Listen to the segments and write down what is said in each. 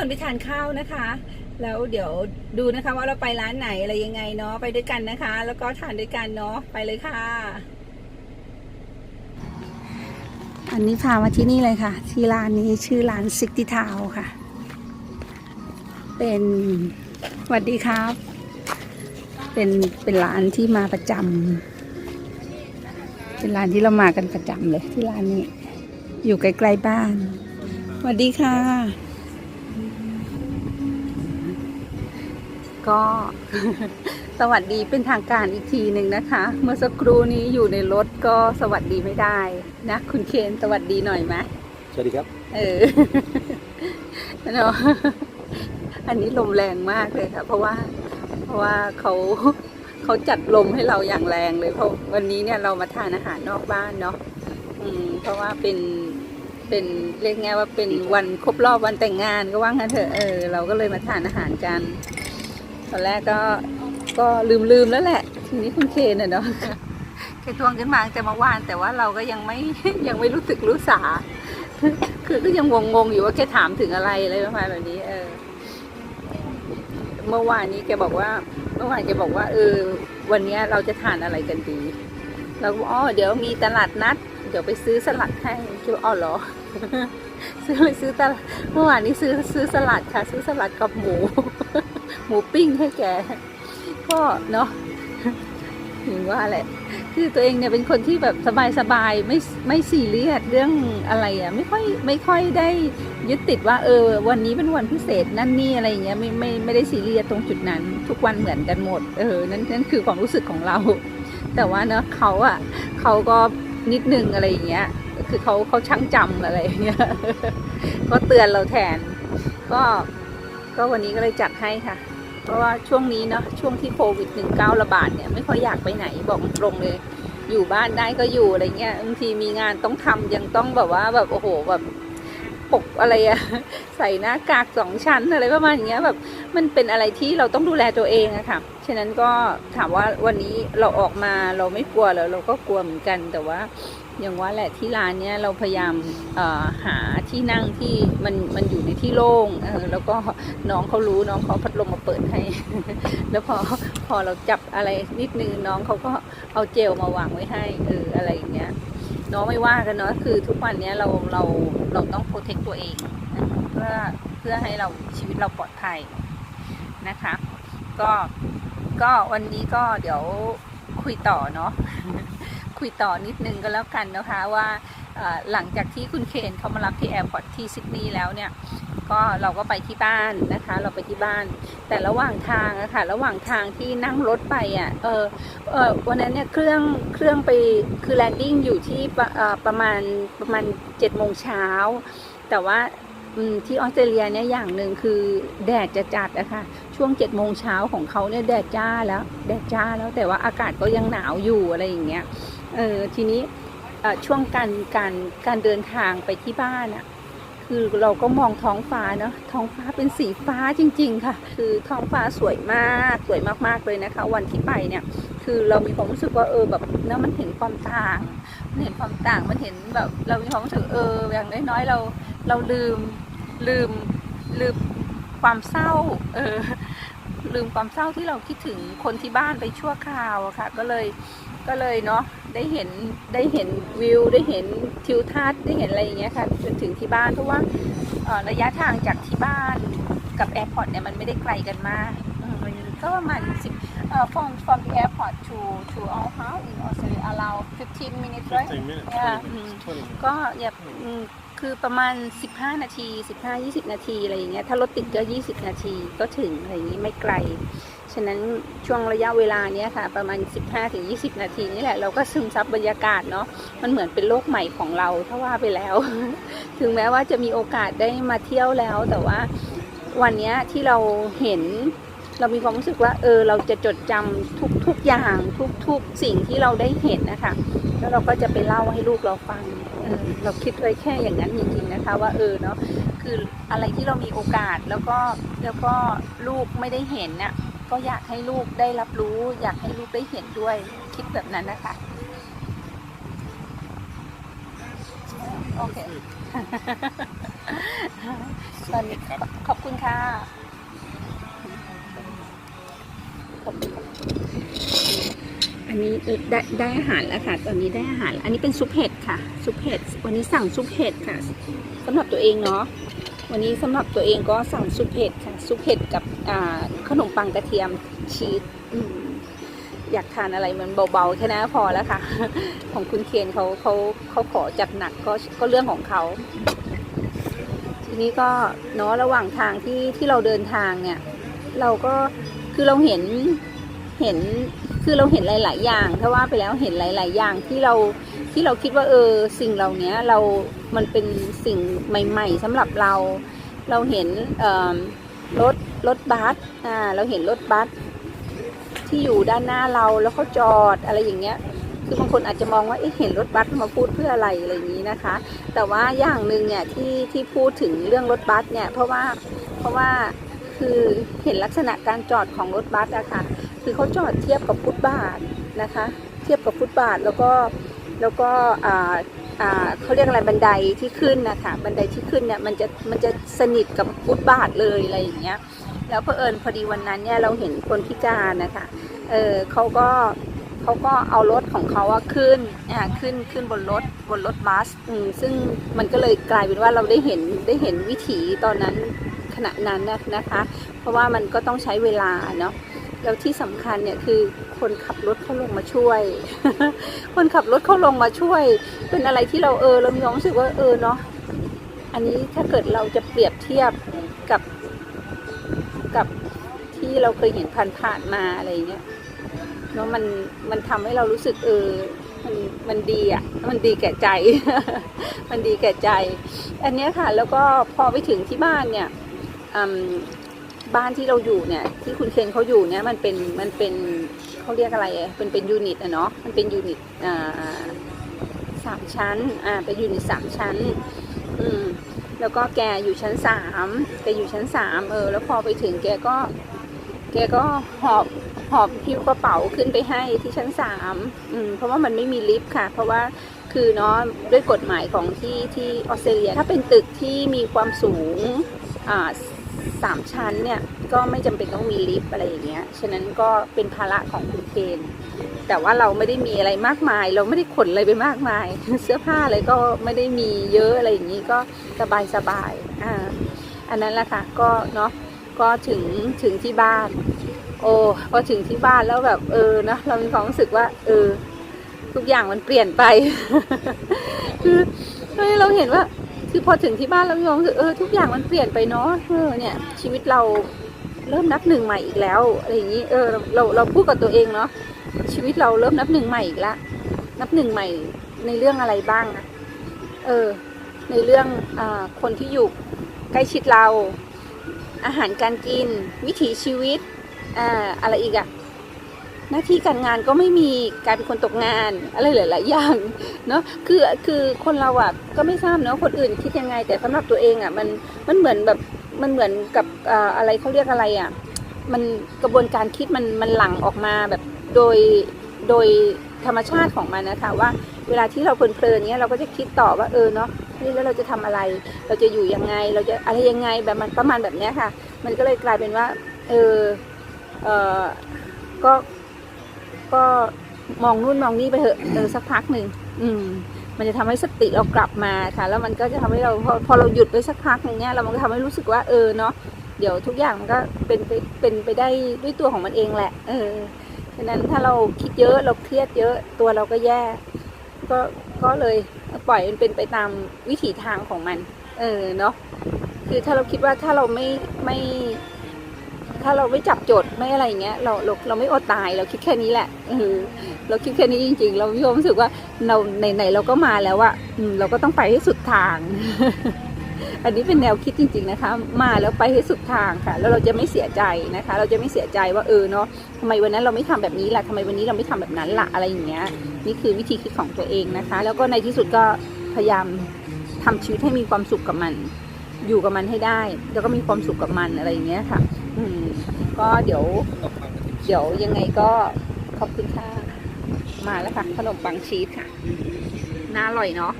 วนไปทานข้าวนะคะ แล้วเดี๋ยวดูนะคะว่าเราไปร้านไหนอะไรยังไงเนาะไปด้วยกันนะคะ แล้วก็ทานด้วยกันเนาะไปเลยค่ะ อันนี้พามาที่นี่เลยค่ะ ที่ร้านนี้ชื่อร้านซิกติทาวค่ะ เป็นสวัสดีครับ เป็นเป็นร้านที่มาประจำเป็นร้านที่เรามากันประจำเลยที่ร้านนี้ อยู่ใกล้ๆบ้านสวัสดีค่ะ ก็สวัสดีเป็นทางการอีกทีหนึ่งนะคะ เมื่อสักครู่นี้อยู่ในรถก็สวัสดีไม่ได้นะ คุณเคนสวัสดีหน่อยไหมสวัสดีครับ เออเนาะอันนี้ลมแรงมากเลยค่ะ เพราะว่า เพราะว่าเขาเขาจัดลมให้เราอย่างแรงเลยเพราะวันนี้เนี่ยเรามาทานอาหารนอกบ้านเนาะอืม เพราะว่าเป็นเป็นเรียกไงว่าเป็นวันครบรอบวันแต่งงานก็ว่างั้นเถอะเออเราก็เลยมาทานอาหารกัน ตอนแรกก็ก็ลืมลืมแล้วแหละ ทีนี้คุณเคนเนาะเคทวงขึ้นมาตั้งแต่มื่อวาน แต่ว่าเราก็ยังไม่ยังไม่รู้สึกรู้สา คือก็ยังงงๆอยู่ว่าแกถามถึงอะไรอะไรประมาณแบบนี้ เออ เมื่อวานนี้แกบอกว่า เมื่อวานแกบอกว่าเออ วันเนี้ยเราจะทานอะไรกันดี เราก็บอกอ๋อเดี๋ยวมีตลาดนัด เดี๋ยวไปซื้อสลัดให้คิดว่าอ๋อเหรอซื้อไปซื้อตลาดเมื่อวานนี้ซื้อซื้อสลัดค่ะ ซื้อสลัดกับหมู หมูปิ้งให้แก ก็เนาะถึงว่าแหละ คือตัวเองเนี่ยเป็นคนที่แบบสบายๆไม่ไม่ซีเรียสเรื่องอะไรอะ ไม่ค่อยไม่ค่อยได้ยึดติดว่าเออ วันนี้เป็นวันพิเศษนั่นนี่อะไรอย่างเงี้ยไม่ไม่ไม่ได้ซีเรียสตรงจุดนั้น ทุกวันเหมือนกันหมด เออนั่นนั่นคือความรู้สึกของเรา แต่ว่าเนาะเขาอะเขาก็นิดนึงอะไรอย่างเงี้ย คือเขาเขาช่างจำอะไรอย่างเงี้ยก็เตือนเราแทน ก็ก็วันนี้ก็เลยจัดให้ค่ะ ราะว่าช่วงนี้เนาะช่วงที่โควิด -19 ระบาดเนี่ยไม่ค่อยอยากไปไหนบอกตรงเลย อยู่บ้านได้ก็อยู่อะไรเงี้ยบางทีมีงานต้องทำยังต้องแบบว่าแบบโอ้โหแบบปกอะไรอะใส่หน้ากากสองชั้นอะไรประมาณอย่างเงี้ยแบบมันเป็นอะไรที่เราต้องดูแลตัวเองอะค่ะฉะนั้นก็ถามว่าวันนี้เราออกมาเราไม่กลัวแล้วเราก็กลัวเหมือนกันแต่ว่า อย่างว่าแหละที่ร้านเนี้ยเราพยายามหาที่นั่งที่มันมันอยู่ในที่โล่งแล้วก็น้องเขารู้น้องเขาพัดลมมาเปิดให้ แล้วพอพอเราจับอะไรนิดนึงน้องเขาก็เอาเจลมาวางไว้ให้เอออะไรอย่างเงี้ยน้องไม่ว่ากันเนาะคือทุกวันเนี้ยเราเราเราต้องโปรเทคตัวเองเพื่อเพื่อให้เราชีวิตเราปลอดภัยนะคะ ก็ก็วันนี้ก็เดี๋ยวคุยต่อเนาะ คุยต่อนิดนึงก็แล้วกันนะคะว่าหลังจากที่คุณเคนเขามารับที่แอร์พอร์ตที่ซิดนีย์แล้วเนี่ยก็เราก็ไปที่บ้านนะคะ เราไปที่บ้าน แต่ระหว่างทางอะค่ะ ระหว่างทางที่นั่งรถไปอะเออเออวันนั้นเนี่ยเครื่องเครื่องไปคือแลนดิ้งอยู่ที่ประประมาณประมาณเจ็ดโมงเช้าแต่ว่า ที่ออสเตรเลียเนี่ยอย่างหนึ่งคือแดดจะจัดอะค่ะช่วงเจ็ดโมงเช้าของเขาเนี่ยแดดจ้าแล้วแดดจ้าแล้วแต่ว่าอากาศก็ยังหนาวอยู่อะไรอย่างเงี้ยเออทีนี้ช่วงการการการเดินทางไปที่บ้านอะคือเราก็มองท้องฟ้าเนาะท้องฟ้าเป็นสีฟ้าจริง ๆ ค่ะ คือท้องฟ้าสวยมากสวยมากๆเลยนะคะ วันที่ไปเนี่ย คือเรามีความรู้สึกว่าเออแบบเนาะมันเห็นความต่าง เห็นความต่างมันเห็นแบบ เรามีความรู้สึกเอออย่างน้อยๆเราเราลืมลืมลืมความเศร้า เออ ลืมความเศร้าที่เราคิดถึงคนที่บ้านไปชั่วคราวอะค่ะ ก็เลยก็เลยเนาะได้เห็นได้เห็นวิว ได้เห็นทิวทัศน์ได้เห็นอะไรอย่างเงี้ยค่ะจนถึงที่บ้านเพราะว่าระยะทางจากที่บ้านกับแอร์พอร์ตเนี่ยมันไม่ได้ไกลกันมากมันก็ประมาณสิบ เอ่อ from from the airport to to our house in Australia allow 15 minutes right 15 minutes, 20 Yeah, minutes, 20 minutes. ก็อย่าอืมคือประมาณ 15 นาที 15-20 นาทีอะไรอย่างเงี้ยถ้ารถติดก็ 20 นาทีก็ถึงอะไรอย่างงี้ไม่ไกล ฉะนั้นช่วงระยะเวลาเนี้ยค่ะ ประมาณ 15-20 นาทีนี่แหละ เราก็ซึมซับบรรยากาศเนาะมันเหมือนเป็นโลกใหม่ของเราถ้าว่าไปแล้ว ถึงแม้ว่าจะมีโอกาสได้มาเที่ยวแล้ว แต่ว่าวันเนี้ยที่เราเห็น เรามีความรู้สึกว่าเออเราจะจดจำทุกทุกอย่างทุกทุกสิ่งที่เราได้เห็นนะคะแล้วเราก็จะไปเล่าให้ลูกเราฟังเออเราคิดไว้แค่อย่างนั้นจริงๆนะคะ ว่าเออเนาะคืออะไรที่เรามีโอกาสแล้วก็แล้วก็ลูกไม่ได้เห็นเนี่ยก็อยากให้ลูกได้รับรู้ อยากให้ลูกได้เห็นด้วยคิดแบบนั้นนะคะโอเคตอนนี้ครับขอบคุณค่ะ อันนี้ได้ได้อาหารแล้วค่ะ ตอนนี้ได้อาหาร อันนี้เป็นซุปเห็ดค่ะ ซุปเห็ด วันนี้สั่งซุปเห็ดค่ะสำหรับตัวเองเนาะ วันนี้สำหรับตัวเองก็สั่งซุปเห็ดค่ะ ซุปเห็ดกับขนมปังกระเทียมชีสอยากทานอะไรมันเบาๆ แค่นั้นพอแล้วค่ะ ของคุณเคียนเขาเขาเขาขอจัดหนักก็ก็เรื่องของเขา ทีนี้ก็เนาะระหว่างทางที่ที่เราเดินทางเนี่ย เราก็ คือเราเห็นเห็นคือเราเห็นหลาย ๆ อย่าง ถ้าว่าไปแล้วเห็นหลาย ๆ อย่างที่เราที่เราคิดว่าเออสิ่งเหล่านี้เรา มันเป็นสิ่งใหม่ ๆสำหรับเรา เราเห็นรถรถบัสอ่าเราเห็นรถบัสที่อยู่ด้านหน้าเราแล้วเขาจอดอะไรอย่างเงี้ย คือบางคนอาจจะมองว่าเอ๊ะเห็นรถบัสมาพูดเพื่ออะไรอะไรอย่างนี้นะคะ แต่ว่าอย่างหนึ่งเนี่ยที่ที่พูดถึงเรื่องรถบัสเนี่ยเพราะว่าเพราะว่า คือเห็นลักษณะการจอดของรถบัสอะค่ะ คือเขาจอดเทียบกับฟุตบาทนะคะ เทียบกับฟุตบาทแล้วก็แล้วก็อ่าเขาเรียกอะไรบันไดที่ขึ้นนะคะบันไดที่ขึ้นเนี่ยมันจะมันจะสนิทกับฟุตบาทเลยอะไรอย่างเงี้ยแล้วเผอิญพอดีวันนั้นเนี่ยเราเห็นคนพิการนะคะเออเขาก็เขาก็เอารถของเขาอะขึ้นอ่าขึ้นขึ้นบนรถบนรถบัสอืมซึ่งมันก็เลยกลายเป็นว่าเราได้เห็นได้เห็นวิถีตอนนั้น ณะนั้นนะคะ เพราะว่ามันก็ต้องใช้เวลาเนาะแล้วที่สำคัญเนี่ยคือคนขับรถเขาลงมาช่วย คนขับรถเขาลงมาช่วย เป็นอะไรที่เราเออเรามีความรู้สึกว่าเออเนาะอันนี้ถ้าเกิดเราจะเปรียบเทียบกับกับที่เราเคยเห็นผ่านๆมาอะไรเงี้ยเนาะมันมันทำให้เรารู้สึกเออมันมันดีอะมันดีแก่ใจ มันดีแก่ใจ อันนี้ค่ะแล้วก็พอไปถึงที่บ้านเนี่ย บ้านที่เราอยู่เนี่ย ที่คุณเคนเขาอยู่เนี่ยมันเป็นมันเป็นเขาเรียกอะไรเป็นเป็นยูนิตอะเนาะมันเป็นยูนิตอ่าสามชั้นอ่าเป็นยูนิตสามชั้น อืมแล้วก็แกอยู่ชั้นสามแกอยู่ชั้นสามเออ แล้วพอไปถึงแกก็ แกก็หอบหอบพิ้วกระเป๋าขึ้นไปให้ที่ชั้นสามอืมเพราะว่ามันไม่มีลิฟต์ค่ะ เพราะว่าคือเนาะด้วยกฎหมายของที่ที่ออสเตรเลีย ถ้าเป็นตึกที่มีความสูงอ่า สามชั้นเนี่ยก็ไม่จำเป็นต้องมีลิฟต์อะไรอย่างเงี้ย ฉะนั้นก็เป็นภาระของคุณเคนแต่ว่าเราไม่ได้มีอะไรมากมาย เราไม่ได้ขนอะไรไปมากมาย เสื้อผ้าอะไรก็ไม่ได้มีเยอะอะไรอย่างงี้ก็สบายสบายอ่าอันนั้นแหละค่ะก็เนาะก็ถึงถึงที่บ้าน โอ้พอถึงที่บ้านแล้วแบบเออนะเรามีความรู้สึกว่า เออ ทุกอย่างมันเปลี่ยนไป คือเฮ้ยเราเห็นว่า คือพอถึงที่บ้านเรามีความรู้สึกเออทุกอย่างมันเปลี่ยนไปเนาะเออเนี่ย ชีวิตเราเริ่มนับหนึ่งใหม่อีกแล้วอะไรอย่างนี้เออเราเราพูดกับตัวเองเนาะชีวิตเราเริ่มนับหนึ่งใหม่อีกแล้วนับหนึ่งใหม่ในเรื่องอะไรบ้างอะเออ ในเรื่องอาคนที่อยู่ใกล้ชิดเรา อาหารการกิน วิถีชีวิตอ่าอะไรอีกอะ หน้าที่การงานก็ไม่มีกลารเป็นคนตกงานอะไรหลาย ๆ อย่างเนาะคือคือคนเราอะก็ไม่ทราบเนาะคนอื่นคิดยังไง แต่สำหรับตัวเองอะมันมันเหมือนแบบมันเหมือนกับอะไรเขาเรียกอะไรอะมันกระบวนการคิดมันมันหลั่งออกมาแบบโดยโดยธรรมชาติของมันนะคะว่าเวลาที่เราเพลินๆเนี้ยเราก็จะคิดต่อว่าเออเนาะนี่แล้วเราจะทำอะไร เราจะอยู่ยังไง เราจะอะไรยังไงแบบมันประมาณแบบเนี้ยค่ะ มันก็เลยกลายเป็นว่า เออเออก็ ก็มองนู่นมองนี่ไปเถอะเออสักพักหนึ่งอืม มันจะทำให้สติเรากลับมาค่ะ แล้วมันก็จะทำให้เราพอพอเราหยุดไปสักพักหนึ่งเนี่ยเรามันก็ทำให้รู้สึกว่าเออเนาะเดี๋ยวทุกอย่างมันก็เป็นไปเป็นไปได้ด้วยตัวของมันเองแหละ เออฉะนั้นถ้าเราคิดเยอะเราเครียดเยอะตัวเราก็แย่ ก็ก็เลยปล่อยมันเป็นไปตามวิถีทางของมัน เออเนาะคือถ้าเราคิดว่าถ้าเราไม่ไม่ ถ้าเราไม่จับโจทย์ไม่อะไรอย่างเงี้ยเราเราเราไม่อดตายเราคิดแค่นี้แหละเออเราคิดแค่นี้จริง ๆ เรามีความรู้สึกว่าเราไหนๆเราก็มาแล้วอะเราก็ต้องไปให้สุดทาง อันนี้เป็นแนวคิดจริง ๆนะคะ มาแล้วไปให้สุดทางค่ะ แล้วเราจะไม่เสียใจนะคะ เราจะไม่เสียใจว่าเออเนาะทำไมวันนั้นเราไม่ทำแบบนี้ล่ะทำไมวันนี้เราไม่ทำแบบนั้นล่ะอะไรอย่างเงี้ย นี่คือวิธีคิดของตัวเองนะคะ แล้วก็ในที่สุดก็พยายามทำชีวิตให้มีความสุขกับมัน อยู่กับมันให้ได้ แล้วก็มีความสุขกับมันอะไรอย่างเงี้ยค่ะ อืม ก็เดี๋ยว เดี๋ยวยังไงก็ขอบคุณค่ะมาแล้วค่ะขนมปังชีสค่ะ น่าอร่อยเนาะ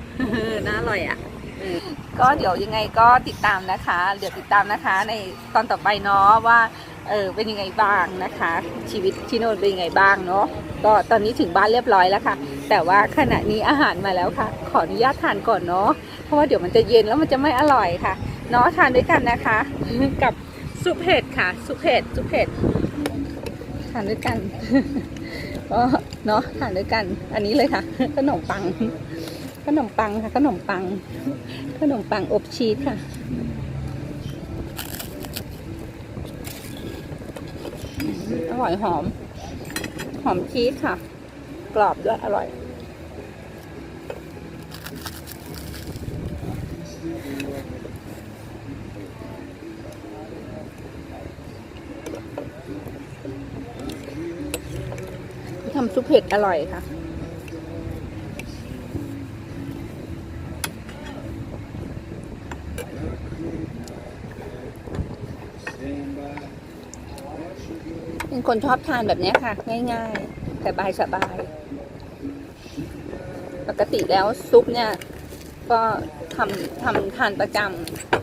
น่าอร่อยอะเออก็เดี๋ยวยังไงก็ติดตามนะคะ เดี๋ยวติดตามนะคะ ในตอนต่อไปเนาะว่า เออเป็นยังไงบ้างนะคะ ชีวิตที่โน่นเป็นยังไงบ้างเนาะ ก็ตอนนี้ถึงบ้านเรียบร้อยแล้วค่ะ แต่ว่าขณะนี้อาหารมาแล้วค่ะ ขออนุญาตทานก่อนเนาะ เพราะว่าเดี๋ยวมันจะเย็นแล้วมันจะไม่อร่อยค่ะ เนาะทานด้วยกันนะคะ กับ ซุปเห็ดค่ะ ซุปเห็ดซุปเห็ดทานด้วยกัน ก็เนาะทานด้วยกัน อันนี้เลยค่ะ ขนมปัง ขนมปังค่ะ ขนมปัง ขนมปังอบชีสค่ะอร่อยหอม หอมชีสค่ะ กรอบด้วยอร่อย ทำซุปเผ็ดอร่อยค่ะ เป็นคนชอบทานแบบนี้ค่ะ ง่ายๆแต่บายสบาย ปกติแล้วซุปเนี่ย ก็ทำทำทานประจำ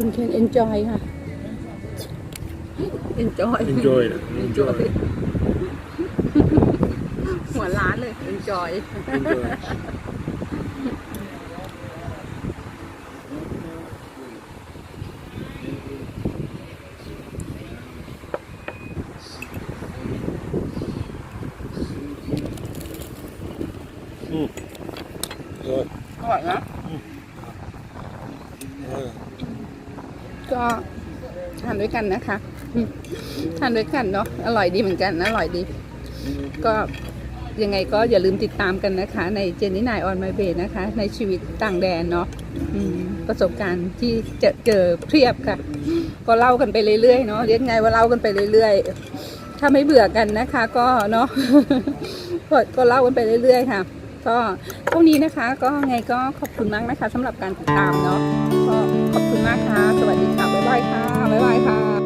คุณเคน enjoy ค่ะ enjoy Enjoy นะ enjoy หัวร้านเลย enjoy Enjoy อืมอร่อยอร่อยนะ อร่อย ก็ทาน ด้วยกันนะคะทานด้วยกันเนาะอร่อยดีเหมือนกันอร่อยดี ก็ยังไงก็อย่าลืมติดตามกันนะคะ ในเจนนี่นายออนไมเบนะคะ ในชีวิตต่างแดนเนาะประสบการณ์ที่เจอเจอเพียบค่ะ ก็เล่ากันไปเรื่อยๆเนาะเรียกไงว่าเล่ากันไปเรื่อยๆ ถ้าไม่เบื่อกันนะคะ ก็เนาะก็เล่ากันไปเรื่อยๆค่ะ ก็พวกนี้นะคะ ก็ไงก็ขอบคุณมากนะคะสำหรับการติดตามเนาะก็ขอบคุณมากค่ะ สวัสดีค่ะายค่ะบ๊ายบายค่ะ